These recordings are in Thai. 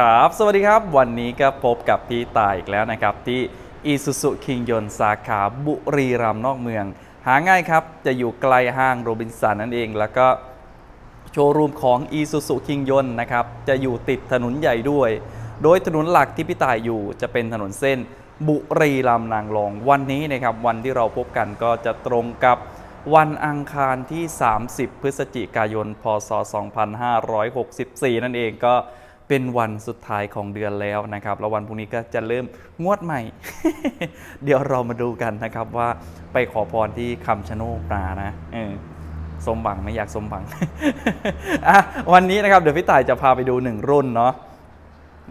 ครับ สวัสดีครับ วันนี้ก็พบกับพี่ตายอีกแล้วนะครับที่ Isuzu คิงยนสาขาบุรีรัมย์นอกเมือง หาง่ายครับ จะอยู่ใกล้ห้างโรบินสันนั่นเอง แล้วก็โชว์รูมของ Isuzu คิงยนนะครับ จะอยู่ติดถนนใหญ่ด้วย โดยถนนหลักที่พี่ตายอยู่จะเป็นถนนเส้นบุรีรัมย์นางรอง วันนี้นะครับวันที่เราพบกันก็จะตรงกับวันอังคารที่ 30 พฤศจิกายน พศ 2564 นั่นเองก็ เป็นวันสุดท้ายของเดือนแล้วนะครับแล้ววันพรุ่งนี้ก็จะเริ่มงวดใหม่ เดี๋ยวเรามาดูกันนะครับว่าไปขอพรที่คำชะโนดมานะเออสมบังไม่อยากสมบังอะวันนี้นะครับเดี๋ยวพี่ต่ายจะพาไปดูหนึ่งรุ่นเนาะ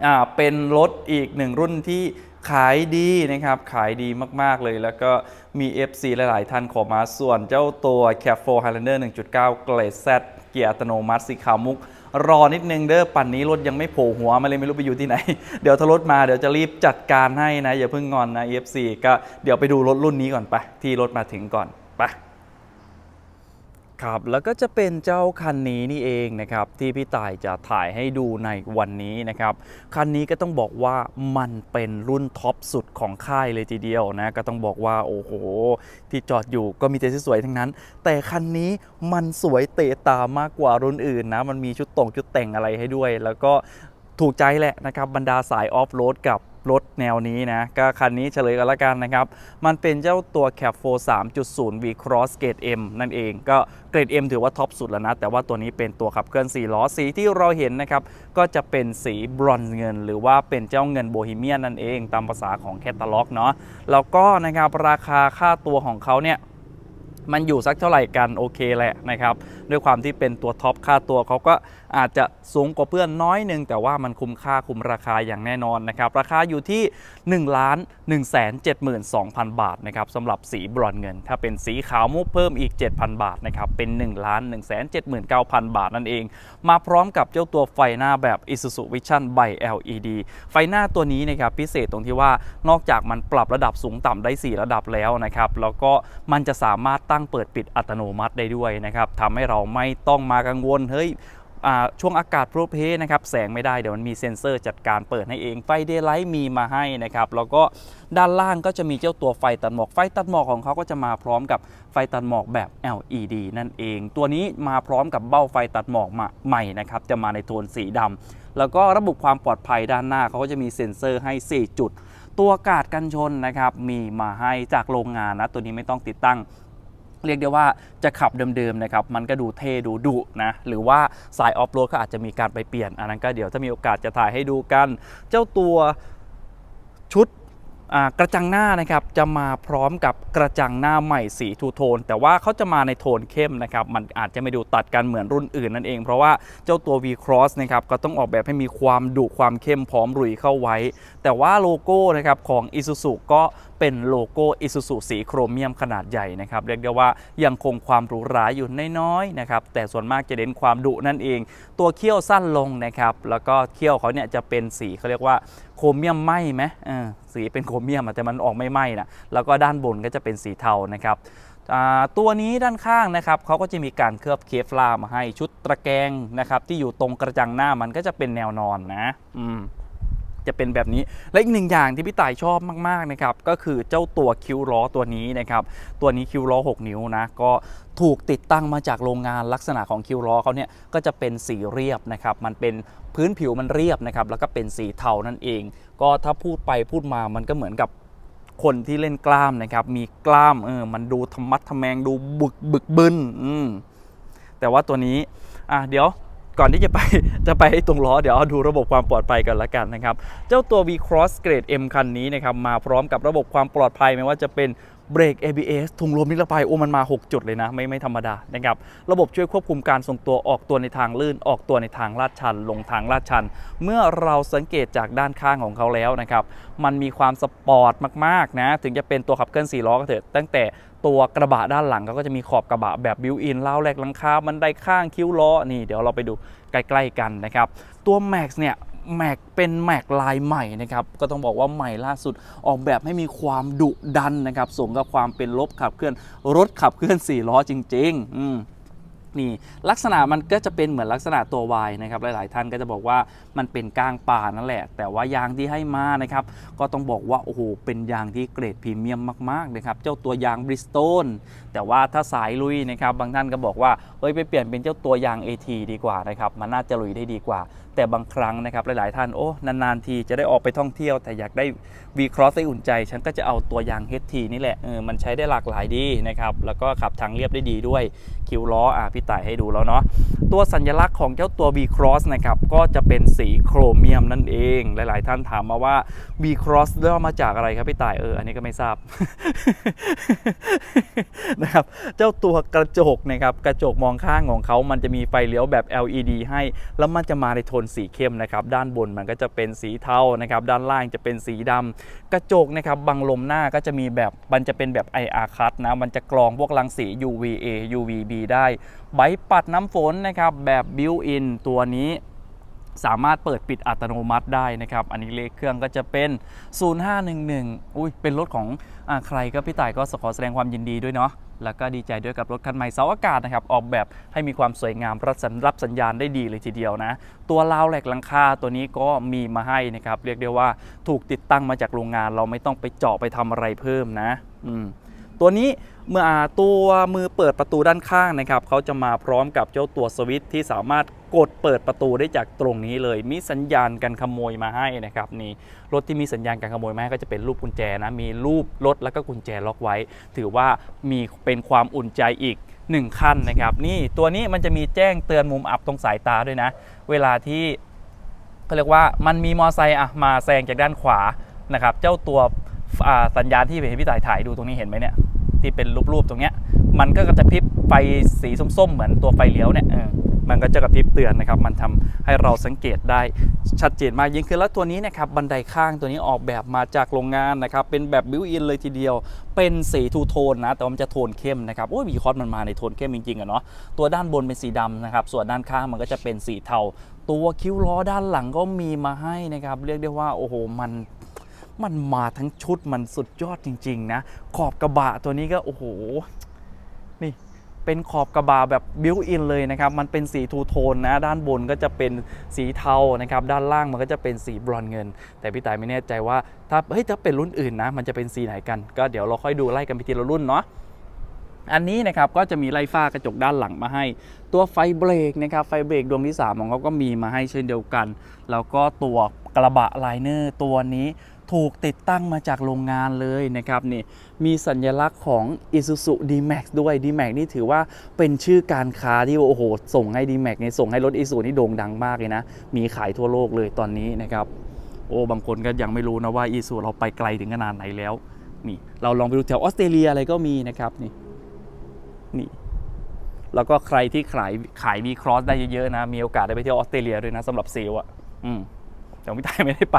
อ่าเป็นรถอีกหนึ่งรุ่นที่ขายดีนะครับ ขายดีมากๆเลยแล้วก็มี FC หลาย ๆ ท่านขอมาส่วนเจ้าตัว c a p 4 Highlander 1.9เกรด Z เกียร์อัตโนมัติสีขาวมุก รอนิดนึงเด้อปั่นนี้รถยังไม่โผล่หัวมาเลยไม่รู้ไปอยู่ที่ไหน เดี๋ยวถ้ารถมาเดี๋ยวจะรีบจัดการให้นะอย่าเพิ่งงอนนะ FC ก็เดี๋ยวไปดูรถรุ่นนี้ก่อนไปที่รถมาถึงก่อนไป ครับแล้วก็จะเป็นเจ้าคันนี้นี่เองนะครับที่พี่ต่ายจะถ่ายให้ดูในวันนี้นะครับคันนี้ก็ต้องบอกว่ามันเป็นรุ่นท็อปสุดของค่ายเลยทีเดียวนะก็ต้องบอกว่าโอ้โห ที่จอดอยู่ก็มีแต่สวยๆทั้งนั้น แต่คันนี้มันสวยเตะตามากกว่ารุ่นอื่นนะมันมีชุดตรงชุดแต่งอะไรให้ด้วย แล้วก็ถูกใจแหละนะครับบรรดาสายออฟโรดกับ รถแนวนี้นะ ก็คันนี้เฉลยกันละกันนะครับ มันเป็นเจ้าตัว Cap 4 3.0 V Cross Grade M นั่นเอง ก็เกรด M ถือว่าท็อปสุดแล้วนะ แต่ว่าตัวนี้เป็นตัวขับเคลื่อน4ล้อสีที่เราเห็นนะครับ ก็จะเป็นสีบรอนซ์เงิน หรือว่าเป็นเจ้าเงินโบฮีเมียนนั่นเอง ตามภาษาของแคตตาล็อกเนาะแล้วก็นะครับราคาค่าตัวของเขาเนี่ย มันอยู่สักเท่าไหร่กันโอเคแหละนะครับด้วยความที่เป็นตัวท็อปค่าตัวเขาก็อาจจะสูงกว่าเพื่อนน้อยนึง แต่ว่ามันคุ้มค่าคุ้มราคาอย่างแน่นอนนะครับราคาอยู่ที่1ล้าน1 7 2 0 0 0 บาทนะครับสำหรับสีบรอนเงิน ถ้าเป็นสีขาวมุกเพิ่มอีก 7,000 บาทนะครับเป็น1ล้าน1 7 9 0 0 0 บาทนั่นเอง มาพร้อมกับเจ้าตัวไฟหน้าแบบ Isuzu Vision by LED ไฟหน้าตัวนี้นะครับพิเศษตรงที่ว่านอกจากมันปรับระดับสูงต่ำได้ 4 ระดับแล้วนะครับแล้วก็มันจะสามารถตั้งเปิดปิดอัตโนมัติได้ด้วยนะครับทำให้เราไม่ต้องมากังวลเฮ้ยช่วงอากาศโปรเพนะครับแสงไม่ได้เดี๋ยวมันมีเซ็นเซอร์จัดการเปิดให้เองไฟเดย์ไลท์มีมาให้นะครับแล้วก็ด้านล่างก็จะมีเจ้าตัวไฟตัดหมอกไฟตัดหมอกของเขาก็จะมาพร้อมกับไฟตัดหมอกแบบ LED นั่นเอง ตัวนี้มาพร้อมกับเบ้าไฟตัดหมอกมาใหม่นะครับจะมาในโทนสีดำแล้วก็ระบบความปลอดภัยด้านหน้าเขาก็จะมีเซ็นเซอร์ให้ 4 จุด ตัวกาดกันชนนะครับมีมาให้จากโรงงานนะตัวนี้ไม่ต้องติดตั้ง เรียกได้ว่าจะขับเดิมๆนะครับมันก็ดูเท่ดูดุนะหรือว่าสายออฟโรดก็อาจจะมีการไปเปลี่ยน อันนั้นก็เดี๋ยวถ้ามีโอกาสจะถ่ายให้ดูกัน เจ้าตัวชุด กระจังหน้านะครับจะมาพร้อมกับกระจังหน้าใหม่สีทูโทน แต่ว่าเขาจะมาในโทนเข้มนะครับมันอาจจะไม่ดูตัดกันเหมือนรุ่นอื่นนั่นเอง เพราะว่าเจ้าตัว V Cross นะครับก็ต้องออกแบบให้มีความดุความเข้มพร้อมรุยเข้าไว้ แต่ว่าโลโก้นะครับของ Isuzu ก็เป็นโลโก้ Isuzu สีโครเมียมขนาดใหญ่นะครับเรียกได้ว่ายังคงความหรูหราอยู่น้อยๆนะครับแต่ส่วนมากจะเน้นความดุนั่นเอง ตัวเขี้ยวสั้นลงนะครับแล้วก็เขี้ยวเขาเนี่ยจะเป็นสีเขาเรียกว่าโครเมียมไหมไหมสีเป็นโครเมียมแต่มันออกไม่ไหมนะแล้วก็ด้านบนก็จะเป็นสีเทานะครับตัวนี้ด้านข้างนะครับเขาก็จะมีการเคลือบเคฟลามาให้ชุดตะแกรงนะครับที่อยู่ตรงกระจังหน้ามันก็จะเป็นแนวนอนนะอืม จะเป็นแบบนี้ และอีกหนึ่งอย่างที่พี่ต่ายชอบมากๆนะครับก็คือเจ้าตัวคิวล้อตัวนี้นะครับตัวนี้คิวล้อ6 นิ้วนะก็ถูกติดตั้งมาจากโรงงานลักษณะของคิวล้อเขาเนี่ยก็จะเป็นสีเรียบนะครับมันเป็นพื้นผิวมันเรียบนะครับแล้วก็เป็นสีเทานั่นเอง ก็ถ้าพูดไปพูดมามันก็เหมือนกับคนที่เล่นกล้ามนะครับมีกล้ามเออมันดูธรรมัดทะแมงดูบึกบึกบึนอืมแต่ว่าตัวนี้อะเดี๋ยว ก่อนที่จะไปจะไปให้ตรงล้อเดี๋ยวเอาดูระบบความปลอดภัยกันละกันนะครับเจ้าตัว V Cross Grade M คันนี้นะครับมาพร้อมกับระบบความปลอดภัยไม่ว่าจะเป็นเบรก ABS ถุงลมนิรภัยโอ้มันมา 6 จุดเลยนะ ไม่ไม่ธรรมดานะครับระบบช่วยควบคุมการทรงตัวออกตัวในทางลื่น ออกตัวในทางลาดชัน ลงทางลาดชัน เมื่อเราสังเกตจากด้านข้างของเขาแล้วนะครับ มันมีความสปอร์ตมาก ๆ นะ ถึงจะเป็นตัวขับเคลื่อน4ล้อก็เถอะตั้งแต่ ตัวกระบะด้านหลังเขาก็จะมีขอบกระบะแบบบิวอินเล้าแหลกหลังคาบันไดข้างคิ้วล้อนี่เดี๋ยวเราไปดูใกล้ๆกันนะครับ ตัว Max เนี่ยแม็กเป็นแม็กลายใหม่นะครับก็ต้องบอกว่าใหม่ล่าสุดออกแบบให้มีความดุดันนะครับสมกับความเป็นรถขับเคลื่อนรถขับเคลื่อน4ล้อจริงๆอื นี่ลักษณะมันก็จะเป็นเหมือนลักษณะตัววายนะครับหลาย ๆ ท่านก็จะบอกว่ามันเป็นก้างป่านั่นแหละ แต่ว่ายางที่ให้มานะครับก็ต้องบอกว่าโอ้โหเป็นยางที่เกรดพรีเมียมมากๆนะครับเจ้าตัวยางบริสโตนแต่ว่าถ้าสายลุยนะครับบางท่านก็บอกว่าเฮ้ยไปเปลี่ยนเป็นเจ้าตัวยาง AT ดีกว่านะครับมันน่าจะลุยได้ดีกว่า แต่บางครั้งนะครับหลาย ๆ ท่านโอ้นาน ๆ ทีจะได้ออกไปท่องเที่ยว แต่อยากได้ V Cross ได้อุ่นใจ ฉันก็จะเอาตัวยาง HT นี่แหละเออมันใช้ได้หลากหลายดีนะครับแล้วก็ขับทางเรียบได้ดีด้วยคิวล้ออะพี่ต่ายให้ดูแล้วเนาะตัวสัญลักษณ์ของเจ้าตัว V Cross นะครับก็จะเป็นสีโครเมียมนั่นเอง หลาย ๆ ท่านถามมาว่า V Cross เริ่มมาจากอะไรครับพี่ต่ายเอออันนี้ก็ไม่ทราบนะครับเจ้าตัวกระจกนะครับกระจกมองข้างของเขามันจะมีไฟเลี้ยวแบบ LED ให้ แล้วมันจะมาในโทนสีเข้มนะครับด้านบนมันก็จะเป็นสีเทานะครับด้านล่างจะเป็นสีดำกระจกนะครับบังลมหน้าก็จะมีแบบมันจะเป็นแบบ IR cut นะมันจะกรองพวกรังสี UVA UVB ได้ใบปัดน้ำฝนนะครับแบบ built in ตัวนี้สามารถเปิดปิดอัตโนมัติได้นะครับ อันนี้เลขเครื่องก็จะเป็น 0511 อุ้ยเป็นรถของอใครก็พี่ต่ายก็ขอแสดงความยินดีด้วยเนาะ แล้วก็ดีใจด้วยกับรถคันใหม่เสาอากาศนะครับ ออกแบบให้มีความสวยงามรับสัญรับสัญญาณได้ดีเลยทีเดียวนะ ตัวราวแหลกหลังคาตัวนี้ก็มีมาให้นะครับ เรียกได้ว่าถูกติดตั้งมาจากโรงงาน เราไม่ต้องไปเจาะไปทำอะไรเพิ่มนะ อืม ตัวนี้เมื่อตัวมือเปิดประตูด้านข้างนะครับเขาจะมาพร้อมกับเจ้าตัวสวิตช์ที่สามารถกดเปิดประตูได้จากตรงนี้เลย มีสัญญาณการขโมยมาให้นะครับนี่รถที่มีสัญญาณการขโมยมาให้ก็จะเป็นรูปกุญแจนะมีรูปรถแล้วก็กุญแจล็อกไว้ ถือว่ามีเป็นความอุ่นใจอีก1ขั้นนะครับนี่ตัวนี้มันจะมีแจ้งเตือนมุมอับตรงสายตาด้วยนะ เวลาที่เขาเรียกว่ามันมีมอไซค์อะมาแซงจากด้านขวานะครับเจ้าตัว สัญญาณที่เห็นพี่ต่ายถ่ายดูตรงนี้เห็นไหมเนี่ยที่เป็นรูปๆตรงเนี้ยมันก็จะพริบไฟสีส้มๆ เหมือนตัวไฟเลี้ยวเนี่ยมันก็จะกระพริบเตือนนะครับ มันทำให้เราสังเกตได้ชัดเจนมากยิ่งขึ้นแล้วตัวนี้นะครับบันไดข้างตัวนี้ออกแบบมาจากโรงงานนะครับ เป็นแบบบิวอินเลยทีเดียว เป็นสีทูโทนนะ แต่ว่ามันจะโทนเข้มนะครับ โอ้ยวีคอสมันมาในโทนเข้มจริงๆอะเนาะ ตัวด้านบนเป็นสีดำนะครับ ส่วนด้านข้างมันก็จะเป็นสีเทา ตัวคิ้วล้อด้านหลังก็มีมาให้นะครับ เรียกได้ว่าโอ้โห มัน มันมาทั้งชุดมันสุดยอดจริง ๆ นะ ขอบกระบะตัวนี้ก็โอ้โห นี่เป็นขอบกระบะแบบบิวอินเลยนะครับ มันเป็นสีทูโทนนะ ด้านบนก็จะเป็นสีเทานะครับ ด้านล่างมันก็จะเป็นสีบรอนเงิน แต่พี่ตายไม่แน่ใจว่า ถ้าเฮ้ยถ้าเป็นรุ่นอื่นนะ มันจะเป็นสีไหนกัน ก็เดี๋ยวเราค่อยดูไล่กันไปทีละรุ่นเนาะอันนี้นะครับก็จะมีไล่ฝ้ากระจกด้านหลังมาให้ ตัวไฟเบรกนะครับไฟเบรกดวงที่ 3 ของเขาก็มีมาให้เช่นเดียวกัน แล้วก็ตัวกระบะไลเนอร์ตัวนี้ ถูกติดตั้งมาจากโรงงานเลยนะครับนี่มีสัญลักษณ์ของ Isuzu D-Max ด้วย D-Max นี่ถือว่าเป็นชื่อการค้าที่โอ้โห ส่งให้ D-Max เนี่ยส่งให้รถ Isuzu นี่โด่งดังมากเลยนะ มีขายทั่วโลกเลยตอนนี้นะครับโอ้บางคนก็ยังไม่รู้นะว่า Isuzu เราไปไกลถึงขนาดไหนแล้วนี่เราลองไปดูแถวออสเตรเลียอะไรก็มีนะครับนี่นี่แล้วก็ใครที่ขายขายมีครอสได้เยอะๆนะ มีโอกาสได้ไปเที่ยวออสเตรเลียด้วยนะสำหรับเซลล์อะอืม แต่พี่ตายไม่ได้ไป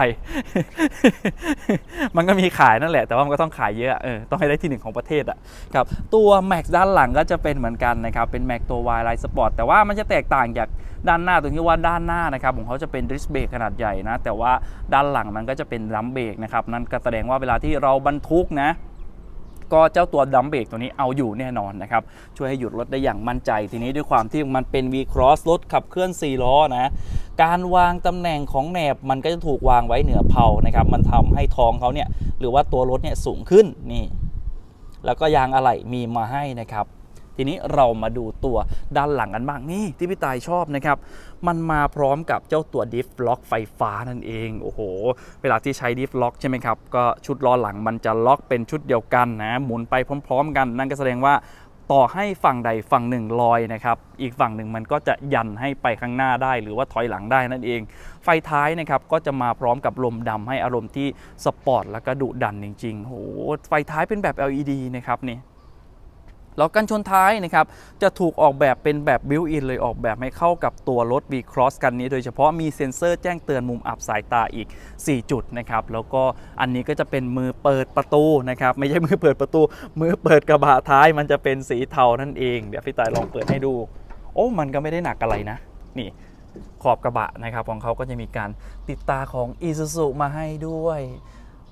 มันก็มีขายนั่นแหละ แต่ว่ามันก็ต้องขายเยอะเออต้องให้ได้ที่หนึ่งของประเทศอะครับตัว Max ด้านหลังก็จะเป็นเหมือนกันนะครับเป็น Max ตัว Y Line Sport แต่ว่ามันจะแตกต่างจากด้านหน้าตรงที่ว่าด้านหน้านะครับของเขาจะเป็นดิสเบรกขนาดใหญ่นะแต่ว่าด้านหลังมันก็จะเป็นลัมเบรกนะครับนั่นก็แสดงว่าเวลาที่เราบรรทุกนะ ก็เจ้าตัวดัมเบรกตัวนี้เอาอยู่แน่นอนนะครับ ช่วยให้หยุดรถได้อย่างมั่นใจ ทีนี้ด้วยความที่มันเป็น V Cross รถขับเคลื่อน 4 ล้อนะ การวางตำแหน่งของแหนบมันก็จะถูกวางไว้เหนือเพลานะครับ มันทำให้ท้องเขาเนี่ยหรือว่าตัวรถเนี่ยสูงขึ้นนี่ แล้วก็ยางอะไหล่มีมาให้นะครับ ทีนี้เรามาดูตัวด้านหลังกันบ้างนี่ที่พี่ตายชอบนะครับมันมาพร้อมกับเจ้าตัวดิฟล็อกไฟฟ้านั่นเองโอ้โหเวลาที่ใช้ดิฟล็อกใช่ไหมครับก็ชุดล้อหลังมันจะล็อกเป็นชุดเดียวกันนะหมุนไปพร้อม ๆ กัน นั่นก็แสดงว่าต่อให้ฝั่งใดฝั่งหนึ่งลอยนะครับอีกฝั่งหนึ่งมันก็จะยันให้ไปข้างหน้าได้ หรือว่าถอยหลังได้นั่นเอง ไฟท้ายนะครับก็จะมาพร้อมกับลมดำให้อารมณ์ที่สปอร์ตแล้วก็ดุดันจริงๆโหไฟท้ายเป็นแบบ LED นะครับนี่ ล้วกันชนท้ายนะครับจะถูกออกแบบเป็นแบบบิวอินเลยออกแบบให้เข้ากับตัวรถ V Cross กันนี้ โดยเฉพาะมีเซ็นเซอร์แจ้งเตือนมุมอับสายตาอีก 4 จุดนะครับแล้วก็อันนี้ก็จะเป็นมือเปิดประตูนะครับไม่ใช่มือเปิดประตู มือเปิดกระบะท้ายมันจะเป็นสีเทานั่นเองเดี๋ยวพี่ตายลองเปิดให้ดู โอ้มันก็ไม่ได้หนักอะไรนะ นี่ขอบกระบะนะครับของเขาก็จะมีการติดตาของ Isuzu มาให้ด้วย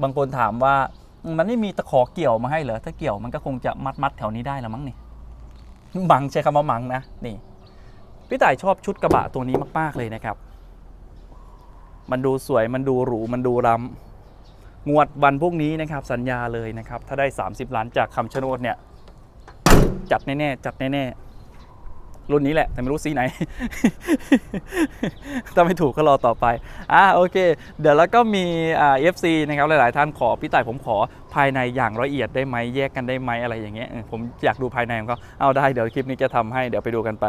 บางคนถามว่า มันไม่มีตะขอเกี่ยวมาให้เหรอถ้าเกี่ยวมันก็คงจะมัดมัดแถวนี้ได้ละมั้งนี่มังใช้คำว่ามังนะนี่พี่ต่ายชอบชุดกระบะตัวนี้มาก ๆ เลยนะครับ มันดูสวยมันดูหรูมันดูรำงวดวันพวกนี้นะครับ สัญญาเลยนะครับ ถ้าได้ 30 ล้านจากคำชะโนดเนี่ย จัดแน่ ๆ จัดแน่ ๆ รุ่นนี้แหละ แต่ไม่รู้สีไหน ถ้าไม่ถูกก็รอต่อไป อ่าโอเค เดี๋ยวแล้วก็มีอ่า FC นะครับ หลาย ๆ ท่านขอพี่ต่ายผมขอภายในอย่างละเอียดได้ไหมแยกกันได้ไหมอะไรอย่างเงี้ยผมอยากดูภายในของเขาเอาได้เดี๋ยวคลิปนี้จะทำให้เดี๋ยวไปดูกันไป